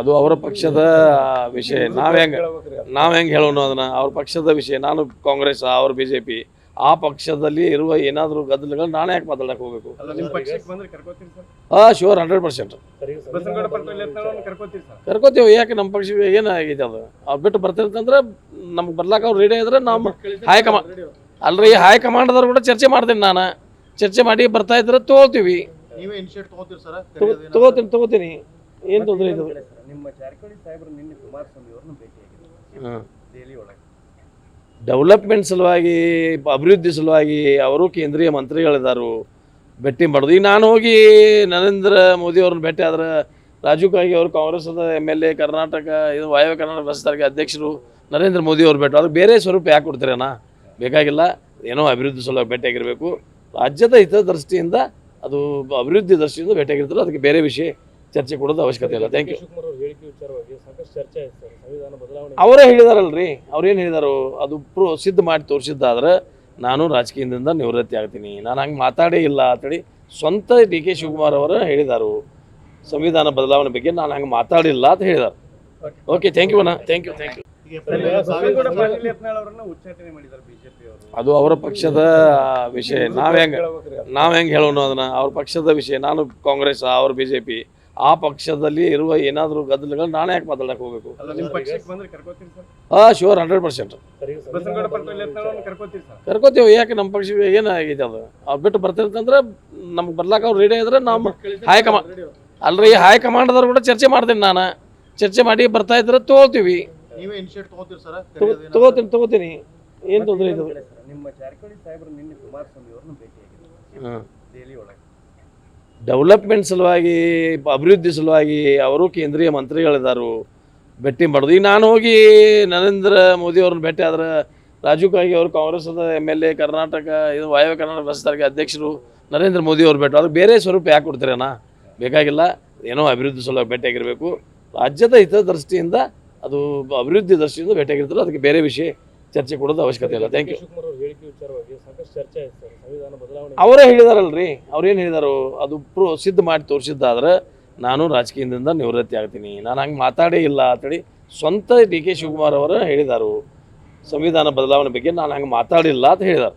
ಅದು ಅವರ ಪಕ್ಷದ ವಿಷಯ. ನಾವ್ ಹೆಂಗ್ ನಾವ್ ಹೆಂಗ್ ಹೇಳೋಣ ಅದನ್ನ? ಅವ್ರ ಪಕ್ಷದ ವಿಷಯ. ನಾನು ಕಾಂಗ್ರೆಸ್ ಅವ್ರ ಬಿಜೆಪಿ. ಆ ಪಕ್ಷದಲ್ಲಿ ಇರುವ ಏನಾದರೂ ಗದ್ದಲಗಳು ನಾನು ಯಾಕೆ ಮಾತಾಡಕ್ ಹೋಗ್ಬೇಕು? ಹಾ ಶೋರ್ ಪಕ್ಷಕ್ಕೆ ಬಂದ್ರೆ ಕರ್ಕೋತೀರಿ ಸರ್? ಆ ಶೂರ್ ಹಂಡ್ರೆಡ್ ಪರ್ಸೆಂಟ್ ಕರ್ಕೋತೀವಿ. ಯಾಕೆ ನಮ್ಮ ಪಕ್ಷ ಏನಾಗಿದೆ ಅದು? ಅವ್ರು ಬಿಟ್ಟು ಬರ್ತಿರ್ತಂದ್ರೆ ನಮ್ಗೆ ಬರ್ಲಾಕ ಅವ್ರು ರೆಡಿ ಇದ್ರೆ ನಮ್ಮ ಹೈಕಮಾಂಡ್ ಅಲ್ರಿ ಹೈಕಮಾಂಡ್ದವ್ರು ಕೂಡ ಚರ್ಚೆ ಮಾಡ್ತೀನಿ ನಾನು. ಚರ್ಚೆ ಮಾಡಿ ಬರ್ತಾ ಇದ್ರೆ ತಗೋತೀವಿ ನೀವೇ ಇನಿಷಿಯೇಟ್ ತಗೋತೀರಿ ಸರ್? ತಗೋತೀನಿ ತಗೋತೀನಿ. ಏನು ತೊಂದರೆ ಇದು ನಿಮ್ಮ ಜಾರಕಿಹೊಳಿ ಸಾಹೇಬರು ನಿನ್ನೆ ಕುಮಾರಸ್ವಾಮಿ ಅವ್ರನ್ನ ದೆಹಲಿ ಒಳಗೆ. ಡೆವಲಪ್ಮೆಂಟ್ ಸಲುವಾಗಿ ಅಭಿವೃದ್ಧಿ ಸಲುವಾಗಿ ಅವರು ಕೇಂದ್ರೀಯ ಮಂತ್ರಿಗಳಿದ್ದಾರೆ ಭೇಟಿ ಮಾಡೋದು ಈಗ ನಾನು ಹೋಗಿ ನರೇಂದ್ರ ಮೋದಿ ಅವ್ರನ್ನ ಭೇಟಿ ಆದ್ರೆ ರಾಜೀವ್ ಕಾಗಿ ಅವರು ಕಾಂಗ್ರೆಸ್ದ ಎಂ ಎಲ್ ಎ ಕರ್ನಾಟಕ ಇದು ವಾಯವ್ಯ ಕರ್ನಾಟಕ ರಾಜ್ಯ ಅಧ್ಯಕ್ಷರು ನರೇಂದ್ರ ಮೋದಿ ಅವ್ರು ಭೇಟಿ ಅದಕ್ಕೆ ಬೇರೆ ಸ್ವರೂಪ ಯಾಕೆ ಕೊಡ್ತೀರಣ್ಣ ಬೇಕಾಗಿಲ್ಲ. ಏನೋ ಅಭಿವೃದ್ಧಿ ಸಲುವಾಗಿ ಭೇಟಿಯಾಗಿರಬೇಕು. ರಾಜ್ಯದ ಹಿತದೃಷ್ಟಿಯಿಂದ ಅದು ಅಭಿವೃದ್ಧಿ ದೃಷ್ಟಿಯಿಂದ ಭೇಟಿಯಾಗಿರ್ತಾರೆ ಅದಕ್ಕೆ ಬೇರೆ ವಿಷಯ ಚರ್ಚೆ ಕೊಡೋದು ಅವಶ್ಯಕತೆ ಇಲ್ಲ. ಥ್ಯಾಂಕ್ ಯು ಶಿವಕುಮಾರ್ ಅವ್ರ ಹೇಳಿಕೆ ವಿಚಾರವಾಗಿ ಸಾಕಷ್ಟು ಚರ್ಚೆ ಆಯ್ತು ಸಂವಿಧಾನ ಬದಲಾವಣೆ ಅವರೇ ಹೇಳಿದಾರಲ್ರಿ. ಅವ್ರೇನು ಹೇಳಿದಾರು ಅದು ಪ್ರೂ ಸಿದ್ಧ ಮಾಡಿ ತೋರಿಸಿದ್ದಾದ್ರೆ ನಾನು ರಾಜಕೀಯದಿಂದ ನಿವೃತ್ತಿ ಆಗ್ತೀನಿ. ನಾನು ಹಂಗೆ ಮಾತಾಡೇ ಇಲ್ಲ ಅಂತೇಳಿ ಸ್ವಂತ ಡಿ ಕೆ ಶಿವಕುಮಾರ್ ಅವರು ಹೇಳಿದಾರು. ಸಂವಿಧಾನ ಬದಲಾವಣೆ ಬಗ್ಗೆ ನಾನು ಹಂಗೆ ಮಾತಾಡಿಲ್ಲ ಅಂತ ಹೇಳಿದಾರೆ. ಓಕೆ ಥ್ಯಾಂಕ್ ಯು ಅಣ್ಣ. ಥ್ಯಾಂಕ್ ಯು ಥ್ಯಾಂಕ್ ಯು ಅದು ಅವರ ಪಕ್ಷದ ವಿಷಯ. ನಾವ್ ಹೆಂಗೆ ನಾವ್ ಹೆಂಗೆ ಹೇಳೋಣ ಅದನ್ನ? ಅವ್ರ ಪಕ್ಷದ ವಿಷಯ. ನಾನು ಕಾಂಗ್ರೆಸ್ ಅವ್ರ ಬಿಜೆಪಿ ಆ ಪಕ್ಷದಲ್ಲಿ ಇರುವ ಏನಾದರೂ ಗದ್ದಲಗಳು ನಾನು ಯಾಕೆ ಮಾತಾಡಕ್ ಹೋಗ್ಬೇಕು? ಅಲ್ಲ ಶೋರ್ ಹಂಡ್ರೆಡ್ ಪರ್ಸೆಂಟ್ ಕರ್ಕೋತೀವಿ. ಯಾಕೆ ನಮ್ಮ ಪಕ್ಷ ಏನಾಗಿದೆ ಅದು? ಅವ್ರು ಬಿಟ್ಟು ಬರ್ತಿರ್ತಂದ್ರೆ ನಮ್ಗೆ ಬರ್ಲಾಕ ಅವ್ರು ರೆಡಿ ಇದ್ರೆ ನಮ್ಮ ಹೈಕಮಾಂಡ್ ಅಲ್ರಿ ಹೈಕಮಾಂಡ್ದವ್ರು ಕೂಡ ಚರ್ಚೆ ಮಾಡ್ತೀನಿ ನಾನು. ಚರ್ಚೆ ಮಾಡಿ ಬರ್ತಾ ಇದ್ರೆ ತಗೋತೀವಿ ತಗೋತೀನಿ ತಗೋತೀನಿ. ಏನು ತೊಂದರೆ ಇದು? ನಿಮ್ಮ ಜಾರಕಿಹೊಳಿ ಸಾಹೇಬರು ನಿನ್ನೆ ಕುಮಾರಸ್ವಾಮಿ ಅವ್ರನ್ನ ಭೇಟಿಯಾಗಿದ್ದಾರೆ ದೆಹಲಿ ಒಳಗೆ. ಡೆವಲಪ್ಮೆಂಟ್ ಸಲುವಾಗಿ ಅಭಿವೃದ್ಧಿ ಸಲುವಾಗಿ ಅವರು ಕೇಂದ್ರೀಯ ಮಂತ್ರಿಗಳಿದ್ದಾರು ಭೇಟಿ ಮಾಡೋದು ಈಗ ನಾನು ಹೋಗಿ ನರೇಂದ್ರ ಮೋದಿ ಅವ್ರನ್ನ ಭೇಟಿ ಆದ್ರೆ ರಾಜೀವ್ ಕಾಗಿ ಅವರು ಕಾಂಗ್ರೆಸ್ದ ಎಂ ಎಲ್ ಎ ಕರ್ನಾಟಕ ಇದು ವಾಯವ್ಯ ಕರ್ನಾಟಕ ರಾಜ್ಯ ಅಧ್ಯಕ್ಷರು ನರೇಂದ್ರ ಮೋದಿ ಅವ್ರು ಭೇಟಿ ಅದಕ್ಕೆ ಬೇರೆ ಸ್ವರೂಪ ಯಾಕೆ ಕೊಡ್ತೀರಣ್ಣ ಬೇಕಾಗಿಲ್ಲ. ಏನೋ ಅಭಿವೃದ್ಧಿ ಸಲುವಾಗಿ ಭೇಟಿಯಾಗಿರಬೇಕು. ರಾಜ್ಯದ ಹಿತದೃಷ್ಟಿಯಿಂದ ಅದು ಅಭಿವೃದ್ಧಿ ದೃಷ್ಟಿಯಿಂದ ಭೇಟಿಯಾಗಿರ್ತಾರೆ. ಅದಕ್ಕೆ ಬೇರೆ ವಿಷಯ. ಚರ್ಚೆ ಕೊಡೋದು ಅವಶ್ಯಕತೆ ಇಲ್ಲ. ಥ್ಯಾಂಕ್ ಯು ಅವರೇ ಹೇಳಿದಾರಲ್ರಿ. ಅವ್ರೇನು ಹೇಳಿದಾರು ಅದು ಪ್ರೂ ಸಿದ್ಧ ಮಾಡಿ ತೋರಿಸಿದ್ದಾದ್ರೆ ನಾನು ರಾಜಕೀಯದಿಂದ ನಿವೃತ್ತಿ ಆಗ್ತೀನಿ. ನಾನು ಹಂಗೆ ಮಾತಾಡೇ ಇಲ್ಲ ಅಂತೇಳಿ ಸ್ವಂತ ಡಿ ಕೆ ಶಿವಕುಮಾರ್ ಅವರು ಹೇಳಿದಾರು. ಸಂವಿಧಾನ ಬದಲಾವಣೆ ಬಗ್ಗೆ ನಾನು ಹಂಗೆ ಮಾತಾಡಿಲ್ಲ ಅಂತ ಹೇಳಿದಾರೆ.